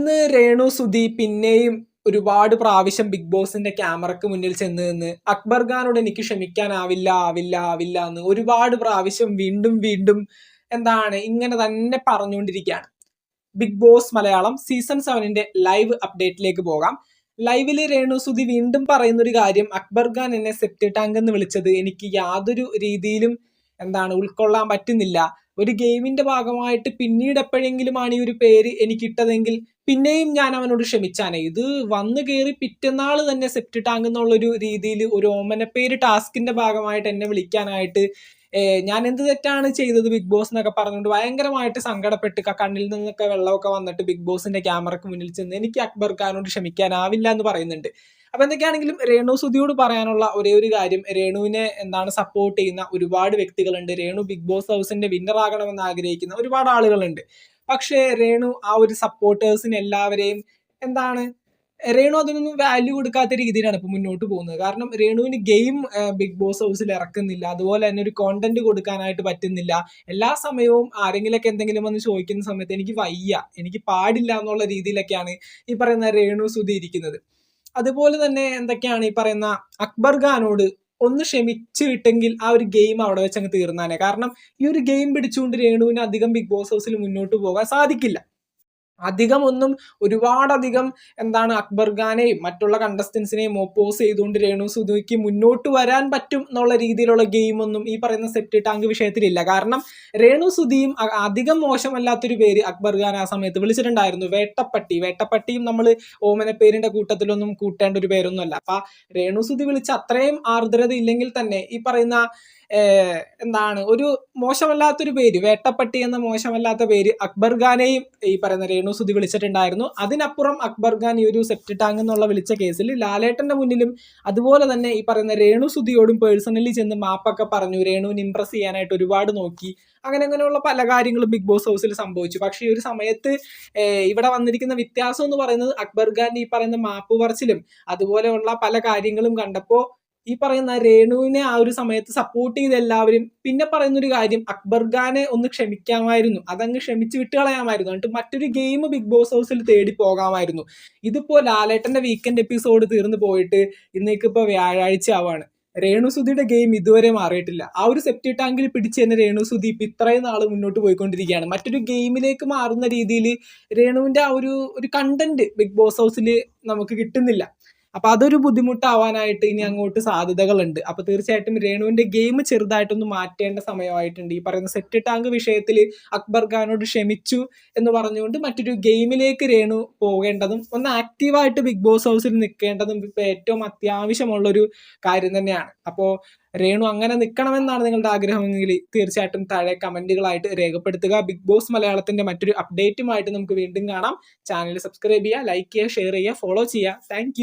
ഇന്ന് രേണു സുധി പിന്നെയും ഒരുപാട് പ്രാവശ്യം ബിഗ് ബോസിന്റെ ക്യാമറക്ക് മുന്നിൽ ചെന്ന് നിന്ന് അക്ബർ ഖാനോട് എനിക്ക് ക്ഷമിക്കാനാവില്ല ആവില്ല ആവില്ല എന്ന് ഒരുപാട് പ്രാവശ്യം വീണ്ടും വീണ്ടും എന്താണ് ഇങ്ങനെ തന്നെ പറഞ്ഞുകൊണ്ടിരിക്കുകയാണ്. ബിഗ് ബോസ് മലയാളം സീസൺ സെവനിന്റെ ലൈവ് അപ്ഡേറ്റിലേക്ക് പോകാം. ലൈവിൽ രേണു സുധി വീണ്ടും പറയുന്ന ഒരു കാര്യം അക്ബർ ഖാൻ എന്നെ സെപ്റ്റി ടാങ്ക് എന്ന് വിളിച്ചത് എനിക്ക് യാതൊരു രീതിയിലും എന്താണ് ഉൾക്കൊള്ളാൻ പറ്റുന്നില്ല. ഒരു ഗെയിമിന്റെ ഭാഗമായിട്ട് പിന്നീട് എപ്പോഴെങ്കിലുമാണ് ഈ ഒരു പേര് എനിക്ക് ഇട്ടതെങ്കിൽ പിന്നെയും ഞാൻ അവനോട് ക്ഷമിച്ചാനേ. ഇത് വന്നു കയറി പിറ്റന്നാൾ തന്നെ സെപ്റ്റ് ടാങ്ക് എന്നുള്ളൊരു രീതിയിൽ ഒരു ഓമനപ്പേര് ടാസ്കിന്റെ ഭാഗമായിട്ട് എന്നെ വിളിക്കാനായിട്ട് ഞാൻ എന്ത് തെറ്റാണ് ചെയ്തത് ബിഗ് ബോസ് എന്നൊക്കെ പറഞ്ഞുകൊണ്ട് ഭയങ്കരമായിട്ട് സങ്കടപ്പെട്ട് കണ്ണിൽ നിന്നൊക്കെ വെള്ളമൊക്കെ വന്നിട്ട് ബിഗ് ബോസിന്റെ ക്യാമറക്ക് മുന്നിൽ ചെന്ന് എനിക്ക് അക്ബർ ഖാനോട് ക്ഷമിക്കാനാവില്ല എന്ന് പറയുന്നുണ്ട്. അപ്പൊ എന്തൊക്കെയാണെങ്കിലും രേണു സുധിയോട് പറയാനുള്ള ഒരേ ഒരു കാര്യം രേണുവിനെ എന്താണ് സപ്പോർട്ട് ചെയ്യുന്ന ഒരുപാട് വ്യക്തികളുണ്ട്. രേണു ബിഗ് ബോസ് ഹൗസിന്റെ വിന്നർ ആകണമെന്ന് ആഗ്രഹിക്കുന്ന ഒരുപാട് ആളുകളുണ്ട്. പക്ഷേ രേണു ആ ഒരു സപ്പോർട്ടേഴ്സിന് എല്ലാവരെയും എന്താണ് രേണു അതിനൊന്നും വാല്യൂ കൊടുക്കാത്ത രീതിയിലാണ് ഇപ്പൊ മുന്നോട്ട് പോകുന്നത്. കാരണം രേണുവിന് ഗെയിം ബിഗ് ബോസ് ഹൗസിൽ ഇറക്കുന്നില്ല. അതുപോലെ തന്നെ ഒരു കോണ്ടന്റ് കൊടുക്കാനായിട്ട് പറ്റുന്നില്ല. എല്ലാ സമയവും ആരെങ്കിലൊക്കെ എന്തെങ്കിലും വന്ന് ചോദിക്കുന്ന സമയത്ത് എനിക്ക് വയ്യ എനിക്ക് പാടില്ല എന്നുള്ള രീതിയിലൊക്കെയാണ് ഈ പറയുന്ന രേണു സുധി ഇരിക്കുന്നത്. അതുപോലെ തന്നെ എന്തൊക്കെയാണ് ഈ പറയുന്ന അക്ബർ ഖാനോട് ഒന്ന് ക്ഷമിച്ചു വിട്ടെങ്കിൽ ആ ഒരു ഗെയിം അവിടെ വെച്ച് അങ്ങ് തീർന്നാനെ. കാരണം ഈ ഒരു ഗെയിം പിടിച്ചുകൊണ്ട് രേണുവിന് അധികം ബിഗ് ബോസ് ഹൗസിൽ മുന്നോട്ട് പോകാൻ സാധിക്കില്ല. അധികം ഒന്നും ഒരുപാടധികം എന്താണ് അക്ബർ ഖാനെയും മറ്റുള്ള കണ്ടസ്റ്റൻസിനെയും ഓപ്പോസ് ചെയ്തുകൊണ്ട് രേണു സുധുവിക്ക് മുന്നോട്ട് വരാൻ പറ്റും എന്നുള്ള രീതിയിലുള്ള ഗെയിം ഒന്നും ഈ പറയുന്ന സെപ്റ്റി ടാങ്ക് വിഷയത്തിലില്ല. കാരണം രേണു സുധിയും അധികം മോശമല്ലാത്തൊരു പേര് അക്ബർ ഖാൻ ആ സമയത്ത് വിളിച്ചിട്ടുണ്ടായിരുന്നു. വേട്ടപ്പട്ടി. വേട്ടപ്പട്ടിയും നമ്മൾ ഓമന പേരിന്റെ കൂട്ടത്തിലൊന്നും കൂട്ടേണ്ട ഒരു പേരൊന്നുമല്ല. അപ്പൊ രേണു സുധി വിളിച്ച അത്രയും ആർദ്രത ഇല്ലെങ്കിൽ തന്നെ ഈ പറയുന്ന എന്താണ് ഒരു മോശമല്ലാത്തൊരു പേര് വേട്ടപ്പട്ടി എന്ന മോശമല്ലാത്ത പേര് അക്ബർ ഖാനെയും ഈ പറയുന്ന രേണു സുധി വിളിച്ചിട്ടുണ്ടായിരുന്നു. അതിനപ്പുറം അക്ബർ ഖാൻ ഈ ഒരു സെപ്റ്റ് ടാങ് എന്നുള്ള വിളിച്ച കേസിൽ ലാലേട്ടന്റെ മുന്നിലും അതുപോലെ തന്നെ ഈ പറയുന്ന രേണു സുധിയോടും പേഴ്സണലി ചെന്ന് മാപ്പൊക്കെ പറഞ്ഞു രേണുവിന് ഇംപ്രസ് ചെയ്യാനായിട്ട് ഒരുപാട് നോക്കി അങ്ങനെ അങ്ങനെയുള്ള പല കാര്യങ്ങളും ബിഗ് ബോസ് ഹൗസിൽ സംഭവിച്ചു. പക്ഷേ ഈ ഒരു സമയത്ത് ഇവിടെ വന്നിരിക്കുന്ന വ്യത്യാസം എന്ന് പറയുന്നത് അക്ബർ ഖാൻ ഈ പറയുന്ന മാപ്പ് പറച്ചിലും അതുപോലെയുള്ള പല കാര്യങ്ങളും കണ്ടപ്പോൾ ഈ പറയുന്ന രേണുവിനെ ആ ഒരു സമയത്ത് സപ്പോർട്ട് ചെയ്ത എല്ലാവരും പിന്നെ പറയുന്നൊരു കാര്യം അക്ബർ ഖാനെ ഒന്ന് ക്ഷമിക്കാമായിരുന്നു. അതങ്ങ് ക്ഷമിച്ച് വിട്ടുകളയാമായിരുന്നു. എന്നിട്ട് മറ്റൊരു ഗെയിം ബിഗ് ബോസ് ഹൗസിൽ തേടി പോകാമായിരുന്നു. ഇതിപ്പോ ലാലേട്ടന്റെ വീക്കെൻഡ് എപ്പിസോഡ് തീർന്നു പോയിട്ട് ഇന്നേക്ക് ഇപ്പൊ വ്യാഴാഴ്ച ആവാണ് രേണുസുധിയുടെ ഗെയിം ഇതുവരെ മാറിയിട്ടില്ല. ആ ഒരു സെപ്റ്റി ടാങ്കിൽ പിടിച്ച് തന്നെ രേണുസുധി ഇപ്പൊ ഇത്രയും നാൾ മുന്നോട്ട് പോയിക്കൊണ്ടിരിക്കുകയാണ്. മറ്റൊരു ഗെയിമിലേക്ക് മാറുന്ന രീതിയിൽ രേണുവിന്റെ ആ ഒരു ഒരു കണ്ടന്റ് ബിഗ് ബോസ് ഹൗസിൽ നമുക്ക് കിട്ടുന്നില്ല. അപ്പൊ അതൊരു ബുദ്ധിമുട്ടാവാനായിട്ട് ഇനി അങ്ങോട്ട് സാധ്യതകളുണ്ട്. അപ്പൊ തീർച്ചയായിട്ടും രേണുവിന്റെ ഗെയിം ചെറുതായിട്ടൊന്ന് മാറ്റേണ്ട സമയമായിട്ടുണ്ട്. ഈ പറയുന്ന സെറ്റ് ടാങ്ക് വിഷയത്തിൽ അക്ബർ ഖാനോട് ക്ഷമിച്ചു എന്ന് പറഞ്ഞുകൊണ്ട് മറ്റൊരു ഗെയിമിലേക്ക് രേണു പോകേണ്ടതും ഒന്ന് ആക്റ്റീവായിട്ട് ബിഗ് ബോസ് ഹൗസിൽ നിൽക്കേണ്ടതും ഇപ്പൊ ഏറ്റവും അത്യാവശ്യമുള്ള ഒരു കാര്യം തന്നെയാണ്. അപ്പോൾ രേണു അങ്ങനെ നിൽക്കണമെന്നാണ് നിങ്ങളുടെ ആഗ്രഹമെങ്കിൽ തീർച്ചയായിട്ടും താഴെ കമന്റുകളായിട്ട് രേഖപ്പെടുത്തുക. ബിഗ് ബോസ് മലയാളത്തിന്റെ മറ്റൊരു അപ്ഡേറ്റുമായിട്ട് നമുക്ക് വീണ്ടും കാണാം. ചാനൽ സബ്സ്ക്രൈബ് ചെയ്യുക ലൈക്ക് ചെയ്യുക ഷെയർ ചെയ്യുക ഫോളോ ചെയ്യുക. താങ്ക്